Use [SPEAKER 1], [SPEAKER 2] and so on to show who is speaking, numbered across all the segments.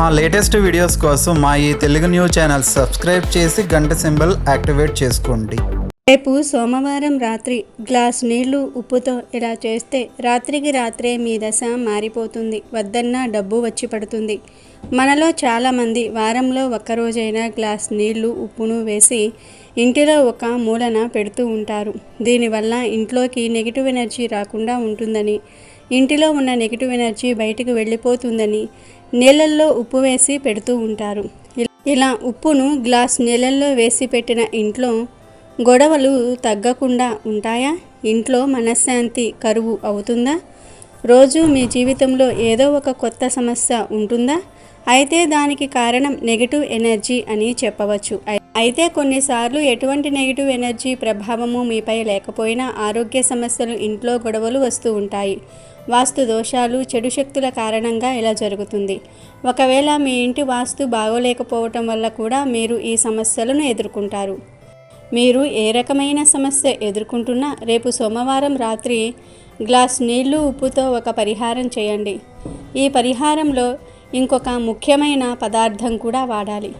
[SPEAKER 1] మా latest videos కోసం మా ఈ తెలుగు న్యూస్ ఛానల్ సబ్స్క్రైబ్ చేసి గంట సింబల్ యాక్టివేట్ చేసుకోండి.
[SPEAKER 2] రేపు సోమవారం రాత్రి గ్లాస్ నీళ్ళు ఉప్పుతో ఇలా చేస్తే రాత్రికి రాత్రే మీ దశ మారిపోతుంది. వద్దన్నా డబ్బు వచ్చి పడుతుంది. మనలో చాలామంది వారంలో ఒక్కరోజైనా గ్లాస్ నీళ్ళు ఉప్పును వేసి ఇంటిలో ఒక మూలన పెడుతూ ఉంటారు. దీనివల్ల ఇంట్లోకి నెగిటివ్ ఎనర్జీ రాకుండా ఉంటుందని ఇంటిలో ఉన్న నెగిటివ్ ఎనర్జీ బయటకు వెళ్ళిపోతుందని నీళ్ళల్లో ఉప్పు వేసి పెడుతూ ఉంటారు. ఇలా ఉప్పును గ్లాస్ నీళ్ళల్లో వేసి పెట్టిన ఇంట్లో గొడవలు తగ్గకుండా ఉంటాయా? ఇంట్లో మనశ్శాంతి కరువు అవుతుందా? రోజు మీ జీవితంలో ఏదో ఒక కొత్త సమస్య ఉంటుందా? అయితే దానికి కారణం నెగిటివ్ ఎనర్జీ అని చెప్పవచ్చు. అయితే కొన్నిసార్లు ఎటువంటి నెగిటివ్ ఎనర్జీ ప్రభావము మీపై లేకపోయినా ఆరోగ్య సమస్యలు ఇంట్లో గొడవలు వస్తూ ఉంటాయి. వాస్తు దోషాలు చెడు శక్తుల కారణంగా ఇలా జరుగుతుంది. ఒకవేళ మీ ఇంటి వాస్తు బాగోలేకపోవటం వల్ల కూడా మీరు ఈ సమస్యలను ఎదుర్కొంటారు. మీరు ఏ రకమైన సమస్య ఎదుర్కొంటున్నా రేపు సోమవారం రాత్రి గ్లాస్ నీళ్ళు ఉప్పుతో ఒక పరిహారం చేయండి. ఈ పరిహారంలో ఇంకొక ముఖ్యమైన పదార్థం కూడా వాడాలి.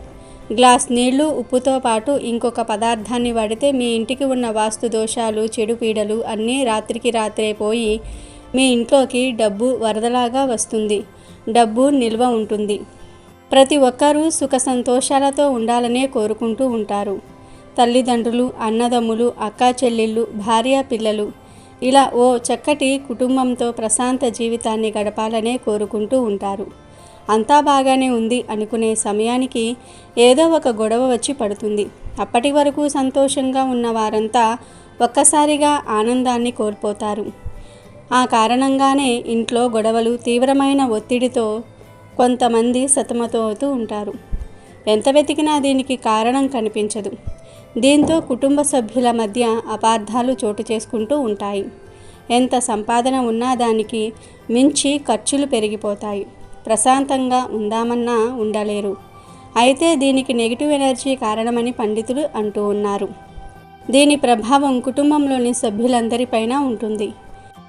[SPEAKER 2] గ్లాస్ నీళ్ళు ఉప్పుతో పాటు ఇంకొక పదార్థాన్ని వాడితే మీ ఇంటికి ఉన్న వాస్తు దోషాలు చెడు పీడలు అన్నీ రాత్రికి రాత్రే పోయి మీ ఇంట్లోకి డబ్బు వరదలాగా వస్తుంది. డబ్బు నిల్వ ఉంటుంది. ప్రతి ఒక్కరూ సుఖ సంతోషాలతో ఉండాలనే కోరుకుంటూ ఉంటారు. తల్లిదండ్రులు అన్నదమ్ములు అక్కా చెల్లెళ్ళు భార్య పిల్లలు ఇలా ఓ చక్కటి కుటుంబంతో ప్రశాంత జీవితాన్ని గడపాలనే కోరుకుంటూ ఉంటారు. అంతా బాగానే ఉంది అనుకునే సమయానికి ఏదో ఒక గొడవ వచ్చి పడుతుంది. అప్పటి వరకు సంతోషంగా ఉన్న వారంతా ఒక్కసారిగా ఆనందాన్ని కోల్పోతారు. ఆ కారణంగానే ఇంట్లో గొడవలు తీవ్రమైన ఒత్తిడితో కొంతమంది సతమతమవుతూ ఉంటారు. ఎంత వెతికినా దీనికి కారణం కనిపించదు. దీంతో కుటుంబ సభ్యుల మధ్య అపార్థాలు చోటు చేసుకుంటూ ఉంటాయి. ఎంత సంపాదన ఉన్నా దానికి మించి ఖర్చులు పెరిగిపోతాయి. ప్రశాంతంగా ఉందామన్నా ఉండలేరు. అయితే దీనికి నెగిటివ్ ఎనర్జీ కారణమని పండితులు అంటూ ఉన్నారు. దీని ప్రభావం కుటుంబంలోని సభ్యులందరిపైన ఉంటుంది.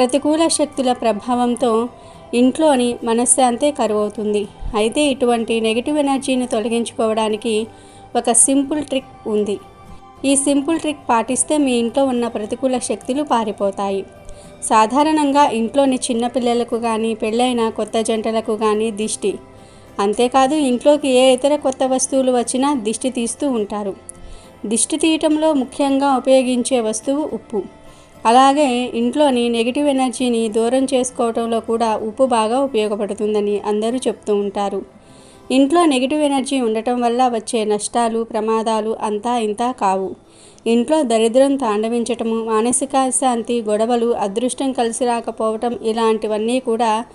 [SPEAKER 2] ప్రతికూల శక్తుల ప్రభావంతో ఇంట్లోని మనశ్శాంతే కరువవుతుంది. అయితే ఇటువంటి నెగిటివ్ ఎనర్జీని తొలగించుకోవడానికి ఒక సింపుల్ ట్రిక్ ఉంది. ఈ సింపుల్ ట్రిక్ పాటిస్తే మీ ఇంట్లో ఉన్న ప్రతికూల శక్తులు పారిపోతాయి. సాధారణంగా ఇంట్లోని చిన్నపిల్లలకు కానీ పెళ్ళైన కొత్త జంటలకు కానీ దిష్టి. అంతేకాదు ఇంట్లోకి ఏ ఇతర కొత్త వస్తువులు వచ్చినా దిష్టి తీస్తూ ఉంటారు. దిష్టి తీయటంలో ముఖ్యంగా ఉపయోగించే వస్తువు ఉప్పు. అలాగే ఇంట్లోని నెగిటివ్ ఎనర్జీని దూరం చేసుకోవడంలో కూడా ఉప్పు బాగా ఉపయోగపడుతుందని అందరూ చెప్తూ ఉంటారు. ఇంట్లో నెగిటివ్ ఎనర్జీ ఉండటం వల్ల వచ్చే నష్టాలు ప్రమాదాలు అంతా ఇంతా కావు. ఇంట్లో దరిద్రం తాండవించటము మానసిక శాంతి గొడవలు అదృష్టం కలిసి రాకపోవటం ఇలాంటివన్నీ కూడా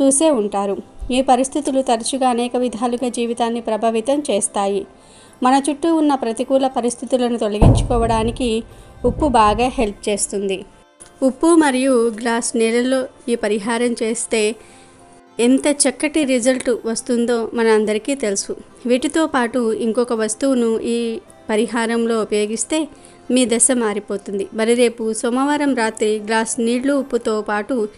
[SPEAKER 2] చూసే ఉంటారు. ఈ పరిస్థితులు తరచుగా అనేక విధాలుగా జీవితాన్ని ప్రభావితం చేస్తాయి. మన చుట్టూ ఉన్న ప్రతికూల పరిస్థితులను తొలగించుకోవడానికి ఉప్పు బాగా హెల్ప్ చేస్తుంది. ఉప్పు మరియు గ్లాస్ నీళ్ళలో ఈ పరిహారం చేస్తే ఎంత చక్కటి రిజల్ట్ వస్తుందో మన అందరికీ తెలుసు. వీటితో పాటు ఇంకొక వస్తువును ఈ పరిహారంలో ఉపయోగిస్తే మీ దశ మారిపోతుంది. మరి రేపు సోమవారం రాత్రి గ్లాస్ నీళ్ళు ఉప్పుతో పాటు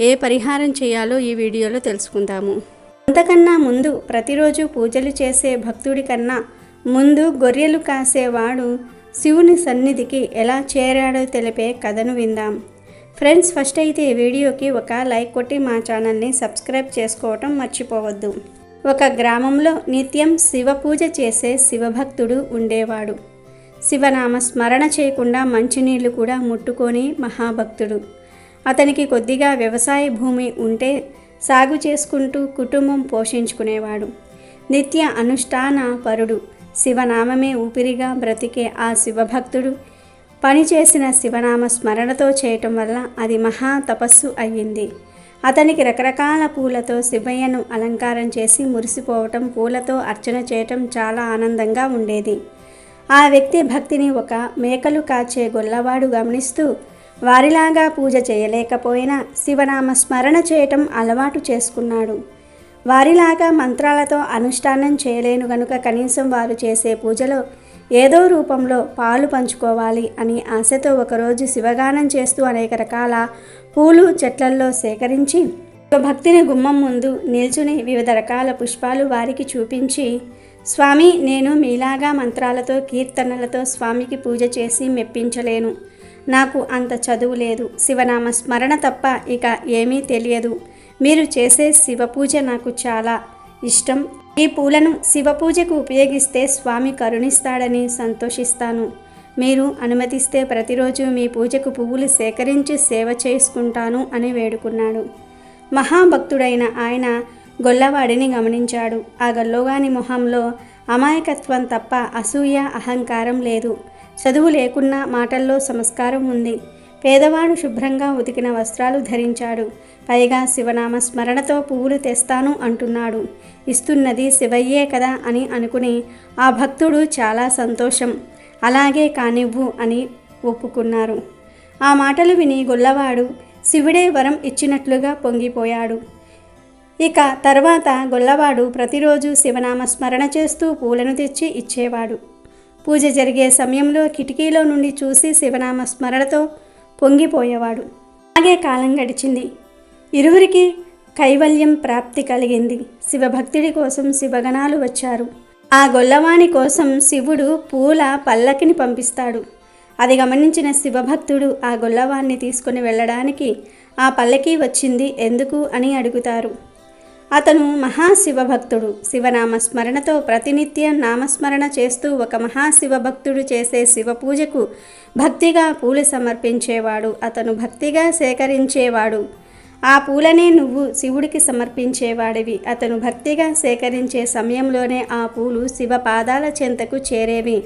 [SPEAKER 2] ఏ పరిహారం చేయాలో ఈ వీడియోలో తెలుసుకుందాము. అంతకన్నా ముందు ప్రతిరోజు పూజలు చేసే భక్తుడి కన్నా ముందు గొర్రెలు కాసేవాడు శివుని సన్నిధికి ఎలా చేరాడో తెలిపే కథను విందాం. ఫ్రెండ్స్ ఫస్ట్ అయితే ఈ వీడియోకి ఒక లైక్ కొట్టి మా ఛానల్ని సబ్స్క్రైబ్ చేసుకోవటం మర్చిపోవద్దు. ఒక గ్రామంలో నిత్యం శివ పూజ చేసే శివభక్తుడు ఉండేవాడు. శివనామ స్మరణ చేయకుండా మంచినీళ్ళు కూడా ముట్టుకొని మహాభక్తుడు. అతనికి కొద్దిగా వ్యవసాయ భూమి ఉంటే సాగు చేసుకుంటూ కుటుంబం పోషించుకునేవాడు. నిత్య అనుష్ఠాన పరుడు. శివనామమే ఊపిరిగా బ్రతికే ఆ శివభక్తుడు. పనిచేసిన శివనామ స్మరణతో చేయటం వల్ల అది మహా తపస్సు అయ్యింది. అతనికి రకరకాల పూలతో శివయ్యను అలంకారం చేసి మురిసిపోవటం పూలతో అర్చన చేయటం చాలా ఆనందంగా ఉండేది. ఆ వ్యక్తి భక్తిని ఒక మేకలు కాచే గొల్లవాడు గమనిస్తూ వారిలాగా పూజ చేయలేకపోయినా శివనామ స్మరణ చేయటం అలవాటు చేసుకున్నాడు. వారిలాగా మంత్రాలతో అనుష్ఠానం చేయలేను గనుక కనీసం వారు చేసే పూజలో ఏదో రూపంలో పాలు పంచుకోవాలి అని ఆశతో ఒకరోజు శివగానం చేస్తూ అనేక రకాల పూలు చెట్లల్లో సేకరించి ఒక భక్తిని గుమ్మం ముందు నిల్చుని వివిధ రకాల పుష్పాలు వారికి చూపించి స్వామి నేను మీలాగా మంత్రాలతో కీర్తనలతో స్వామికి పూజ చేసి మెప్పించలేను. నాకు అంత చదువు లేదు. శివనామ స్మరణ తప్ప ఇక ఏమీ తెలియదు. మీరు చేసే శివ పూజ నాకు చాలా ఇష్టం. ఈ పూలను శివ పూజకు ఉపయోగిస్తే స్వామి కరుణిస్తాడని సంతోషిస్తాను. మీరు అనుమతిస్తే ప్రతిరోజు మీ పూజకు పువ్వులు సేకరించి సేవ చేసుకుంటాను అని వేడుకున్నాడు. మహాభక్తుడైన ఆయన గొల్లవాడిని గమనించాడు. ఆ గొల్లవాని మొహంలో అమాయకత్వం తప్ప అసూయ అహంకారం లేదు. చదువు లేకున్నా మాటల్లో సంస్కారం ఉంది. పేదవాడు శుభ్రంగా ఉతికిన వస్త్రాలు ధరించాడు. పైగా శివనామ స్మరణతో పువ్వులు తెస్తాను అంటున్నాడు. ఇస్తున్నది శివయ్యే కదా అని అనుకుని ఆ భక్తుడు చాలా సంతోషం. అలాగే కానివ్వు అని ఒప్పుకున్నారు. ఆ మాటలు విని గొల్లవాడు శివుడే వరం ఇచ్చినట్లుగా పొంగిపోయాడు. ఇక తర్వాత గొల్లవాడు ప్రతిరోజు శివనామ స్మరణ చేస్తూ పూలను తెచ్చి ఇచ్చేవాడు. పూజ జరిగే సమయంలో కిటికీలో నుండి చూసి శివనామ స్మరణతో పొంగిపోయేవాడు. అలాగే కాలం గడిచింది. ఇరువురికి కైవల్యం ప్రాప్తి కలిగింది. శివభక్తుడి కోసం శివగణాలు వచ్చారు. ఆ గొల్లవాని కోసం శివుడు పూల పల్లకిని పంపిస్తాడు. అది గమనించిన శివభక్తుడు ఆ గొల్లవాన్ని తీసుకుని వెళ్ళడానికి ఆ పల్లకి వచ్చింది ఎందుకు అని అడుగుతారు. అతను మహాశివభక్తుడు. శివనామ స్మరణతో ప్రతినిత్యం నామస్మరణ చేస్తూ ఒక మహాశివభక్తుడు చేసే శివ పూజకు భక్తిగా పూలు సమర్పించేవాడు. అతను భక్తిగా సేకరించేవాడు. ఆ పూలనే నువ్వు శివుడికి సమర్పించేవాడివి. అతను భక్తిగా సేకరించే సమయంలోనే ఆ పూలు శివ పాదాల చెంతకు చేరేవి.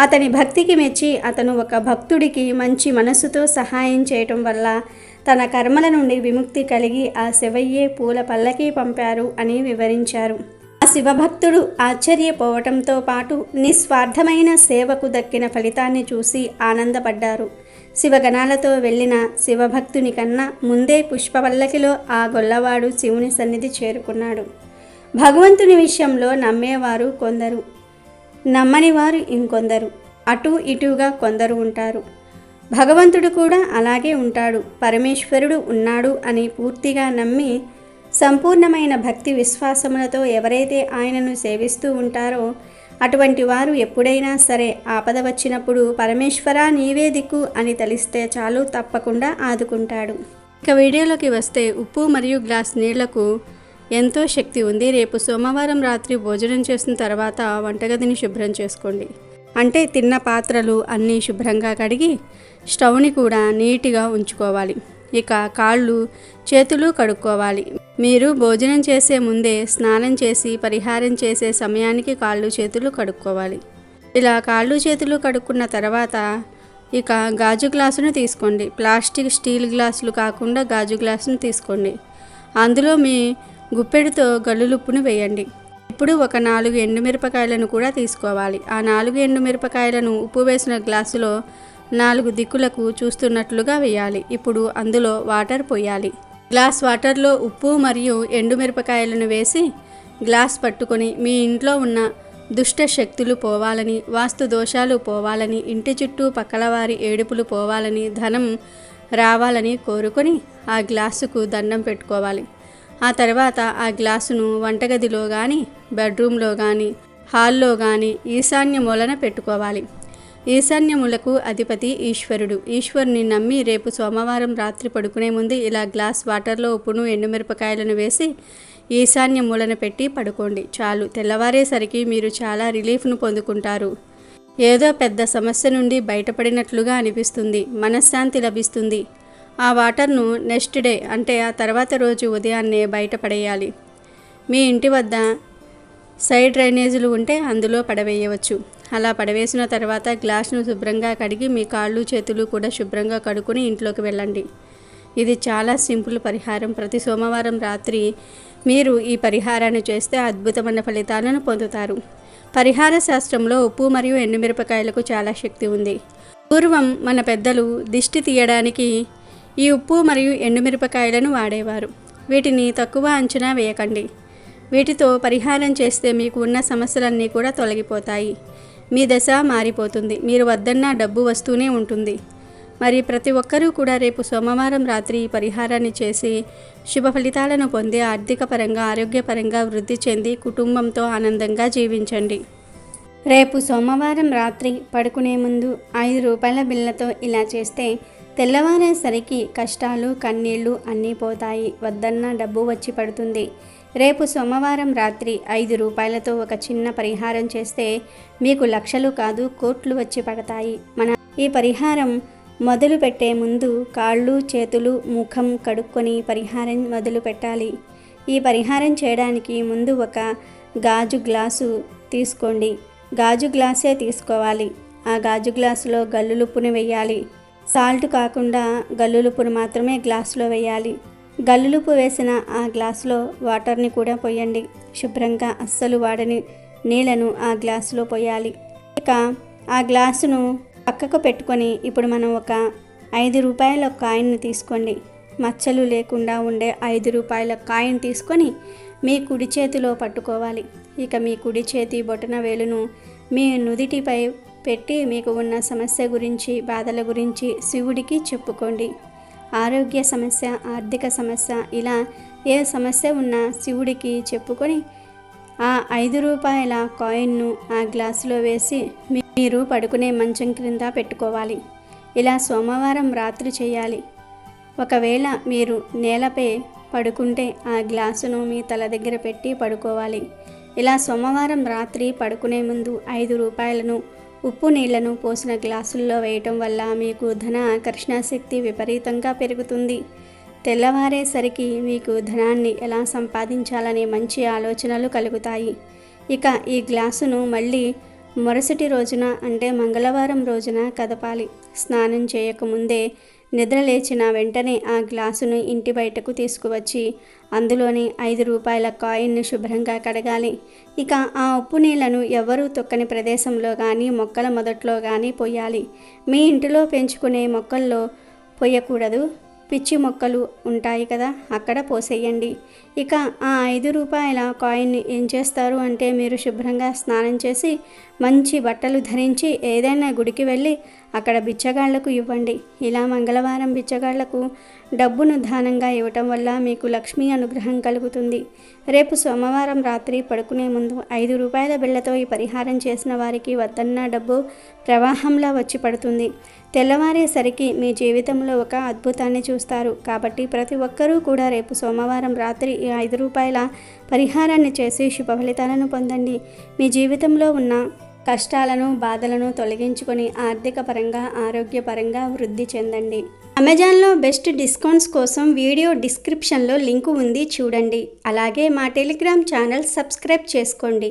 [SPEAKER 2] అతని భక్తికి మెచ్చి అతను ఒక భక్తుడికి మంచి మనసుతో సహాయం చేయటం వల్ల తన కర్మల నుండి విముక్తి కలిగి ఆ శివయ్యే పూల పల్లకి పంపారు అని వివరించారు. ఆ శివభక్తుడు ఆశ్చర్యపోవటంతో పాటు నిస్వార్థమైన సేవకు దక్కిన ఫలితాన్ని చూసి ఆనందపడ్డారు. శివగణాలతో వెళ్ళిన శివభక్తుని కన్నా ముందే పుష్పవల్లకిలో ఆ గొల్లవాడు శివుని సన్నిధి చేరుకున్నాడు. భగవంతుని విషయంలో నమ్మేవారు కొందరు. నమ్మని వారు ఇంకొందరు. అటు ఇటుగా కొందరు ఉంటారు. భగవంతుడు కూడా అలాగే ఉంటాడు. పరమేశ్వరుడు ఉన్నాడు అని పూర్తిగా నమ్మి సంపూర్ణమైన భక్తి విశ్వాసములతో ఎవరైతే ఆయనను సేవిస్తూ ఉంటారో అటువంటి వారు ఎప్పుడైనా సరే ఆపద వచ్చినప్పుడు పరమేశ్వర నీవే దిక్కు అని తలిస్తే చాలు తప్పకుండా ఆదుకుంటాడు. ఇక వీడియోలోకి వస్తే ఉప్పు మరియు గ్లాస్ నీళ్ళకు ఎంతో శక్తి ఉంది. రేపు సోమవారం రాత్రి భోజనం చేసిన తర్వాత వంటగదిని శుభ్రం చేసుకోండి. అంటే తిన్న పాత్రలు అన్నీ శుభ్రంగా కడిగి స్టవ్ని కూడా నీట్గా ఉంచుకోవాలి. ఇక కాళ్ళు చేతులు కడుక్కోవాలి. మీరు భోజనం చేసే ముందే స్నానం చేసి పరిహారం చేసే సమయానికి కాళ్ళు చేతులు కడుక్కోవాలి. ఇలా కాళ్ళు చేతులు కడుక్కున్న తర్వాత ఇక గాజు గ్లాసును తీసుకోండి. ప్లాస్టిక్ స్టీల్ గ్లాసులు కాకుండా గాజు గ్లాసును తీసుకోండి. అందులో మీ గుప్పెడితో గల్లులుప్పును వేయండి. ఇప్పుడు ఒక నాలుగు ఎండుమిరపకాయలను కూడా తీసుకోవాలి. ఆ నాలుగు ఎండుమిరపకాయలను ఉప్పు వేసిన గ్లాసులో నాలుగు దిక్కులకు చూస్తున్నట్లుగా వేయాలి. ఇప్పుడు అందులో వాటర్ పోయాలి. గ్లాస్ వాటర్లో ఉప్పు మరియు ఎండుమిరపకాయలను వేసి గ్లాస్ పట్టుకొని మీ ఇంట్లో ఉన్న దుష్ట శక్తులు పోవాలని వాస్తు దోషాలు పోవాలని ఇంటి చుట్టూ పక్కల వారి ఏడుపులు పోవాలని ధనం రావాలని కోరుకొని ఆ గ్లాసుకు దండం పెట్టుకోవాలి. ఆ తర్వాత ఆ గ్లాసును వంటగదిలో కానీ బెడ్రూమ్లో కానీ హాల్లో కానీ ఈశాన్య మూలన పెట్టుకోవాలి. ఈశాన్యములకు అధిపతి ఈశ్వరుడు. ఈశ్వరుని నమ్మి రేపు సోమవారం రాత్రి పడుకునే ముందు ఇలా గ్లాస్ వాటర్లో ఉప్పును ఎండుమిరపకాయలను వేసి ఈశాన్య మూలన పెట్టి పడుకోండి. చాలు. తెల్లవారేసరికి మీరు చాలా రిలీఫ్ను పొందుకుంటారు. ఏదో పెద్ద సమస్య నుండి బయటపడినట్లుగా అనిపిస్తుంది. మనశ్శాంతి లభిస్తుంది. ఆ వాటర్ను నెక్స్ట్ డే అంటే ఆ తర్వాత రోజు ఉదయాన్నే బయటపడేయాలి. మీ ఇంటి వద్ద సైడ్ డ్రైనేజీలు ఉంటే అందులో పడవేయవచ్చు. అలా పడవేసిన తర్వాత గ్లాస్ను శుభ్రంగా కడిగి మీ కాళ్ళు చేతులు కూడా శుభ్రంగా కడుకుని ఇంట్లోకి వెళ్ళండి. ఇది చాలా సింపుల్ పరిహారం. ప్రతి సోమవారం రాత్రి మీరు ఈ పరిహారాన్ని చేస్తే అద్భుతమైన ఫలితాలను పొందుతారు. పరిహార శాస్త్రంలో ఉప్పు మరియు ఎండుమిరపకాయలకు చాలా శక్తి ఉంది. పూర్వం మన పెద్దలు దిష్టి తీయడానికి ఈ ఉప్పు మరియు ఎండుమిరపకాయలను వాడేవారు. వీటిని తక్కువ అంచనా వేయకండి. వీటితో పరిహారం చేస్తే మీకు ఉన్న సమస్యలన్నీ కూడా తొలగిపోతాయి. మీ దశ మారిపోతుంది. మీరు వద్దన్న డబ్బు వస్తూనే ఉంటుంది. మరి ప్రతి ఒక్కరూ కూడా రేపు సోమవారం రాత్రి ఈ పరిహారాన్ని చేసి శుభ ఫలితాలను పొంది ఆర్థిక పరంగా ఆరోగ్యపరంగా వృద్ధి చెంది కుటుంబంతో ఆనందంగా జీవించండి. రేపు సోమవారం రాత్రి పడుకునే ముందు ఐదు రూపాయల బిళ్ళతో ఇలా చేస్తే తెల్లవారేసరికి కష్టాలు కన్నీళ్ళు అన్నీ పోతాయి. వద్దన్న డబ్బు వచ్చి పడుతుంది. రేపు సోమవారం రాత్రి ఐదు రూపాయలతో ఒక చిన్న పరిహారం చేస్తే మీకు లక్షలు కాదు కోట్లు వచ్చి పడతాయి. మన ఈ పరిహారం మొదలు పెట్టే ముందు కాళ్ళు చేతులు ముఖం కడుక్కొని పరిహారం మొదలు పెట్టాలి. ఈ పరిహారం చేయడానికి ముందు ఒక గాజు గ్లాసు తీసుకోండి. గాజు గ్లాసే తీసుకోవాలి. ఆ గాజు గ్లాసులో గల్లులుప్పుని వేయాలి. సాల్ట్ కాకుండా గల్లులుప్పును మాత్రమే గ్లాసులో వేయాలి. గల్లులుపు వేసిన ఆ గ్లాసులో వాటర్ని కూడా పోయండి. శుభ్రంగా అస్సలు వాడని నీళ్ళను ఆ గ్లాసులో పోయాలి. ఇక ఆ గ్లాసును పక్కకు పెట్టుకొని ఇప్పుడు మనం ఒక ఐదు రూపాయల కాయిన్ని తీసుకోండి. మచ్చలు లేకుండా ఉండే ఐదు రూపాయల కాయిన్ తీసుకొని మీ కుడి చేతిలో పట్టుకోవాలి. ఇక మీ కుడి చేతి బొటన వేలును మీ నుదిటిపై పెట్టి మీకు ఉన్న సమస్య గురించి బాధల గురించి శివుడికి చెప్పుకోండి. ఆరోగ్య సమస్య ఆర్థిక సమస్య ఇలా ఏ సమస్య ఉన్నా శివుడికి చెప్పుకొని ఆ ఐదు రూపాయల కాయిన్ను ఆ గ్లాసులో వేసి మీరు పడుకునే మంచం క్రింద పెట్టుకోవాలి. ఇలా సోమవారం రాత్రి చేయాలి. ఒకవేళ మీరు నేలపై పడుకుంటే ఆ గ్లాసును మీ తల దగ్గర పెట్టి పడుకోవాలి. ఇలా సోమవారం రాత్రి పడుకునే ముందు ఐదు రూపాయలను ఉప్పు నీళ్ళను పోసిన గ్లాసుల్లో వేయటం వల్ల మీకు ధన ఆకర్షణ శక్తి విపరీతంగా పెరుగుతుంది. తెల్లవారేసరికి మీకు ధనాన్ని ఎలా సంపాదించాలనే మంచి ఆలోచనలు కలుగుతాయి. ఇక ఈ గ్లాసును మళ్ళీ మరుసటి రోజున అంటే మంగళవారం రోజున కదపాలి. స్నానం చేయకముందే నిద్రలేచిన వెంటనే ఆ గ్లాసును ఇంటి బయటకు తీసుకువచ్చి అందులోని ఐదు రూపాయల కాయిన్ను శుభ్రంగా కడగాలి. ఇక ఆ ఉప్పు నీళ్ళను ఎవరూ తొక్కని ప్రదేశంలో కానీ మొక్కల మొదట్లో కానీ పోయాలి. మీ ఇంటిలో పెంచుకునే మొక్కల్లో పోయకూడదు. పిచ్చి మొక్కలు ఉంటాయి కదా అక్కడ పోసేయండి. ఇక ఆ ఐదు రూపాయల కాయిన్ని ఏం చేస్తారు అంటే మీరు శుభ్రంగా స్నానం చేసి మంచి బట్టలు ధరించి ఏదైనా గుడికి వెళ్ళి అక్కడ బిచ్చగాళ్ళకు ఇవ్వండి. ఇలా మంగళవారం బిచ్చగాళ్ళకు డబ్బును దానంగా ఇవ్వటం వల్ల మీకు లక్ష్మీ అనుగ్రహం కలుగుతుంది. రేపు సోమవారం రాత్రి పడుకునే ముందు ఐదు రూపాయల బిళ్ళతో ఈ పరిహారం చేసిన వారికి వద్దన్న డబ్బు ప్రవాహంలా వచ్చి పడుతుంది. తెల్లవారేసరికి మీ జీవితంలో ఒక అద్భుతాన్ని చూస్తారు. కాబట్టి ప్రతి ఒక్కరూ కూడా రేపు సోమవారం రాత్రి ఈ ఐదు రూపాయల పరిహారాన్ని చేసి శుభ ఫలితాలను పొందండి. మీ జీవితంలో ఉన్న కష్టాలను బాధలను తొలగించుకొని ఆర్థిక పరంగా ఆరోగ్యపరంగా వృద్ధి చెందండి. అమెజాన్లో బెస్ట్ డిస్కౌంట్స్ కోసం వీడియో డిస్క్రిప్షన్లో లింకు ఉంది చూడండి. అలాగే మా టెలిగ్రామ్ ఛానల్ సబ్స్క్రైబ్ చేసుకోండి.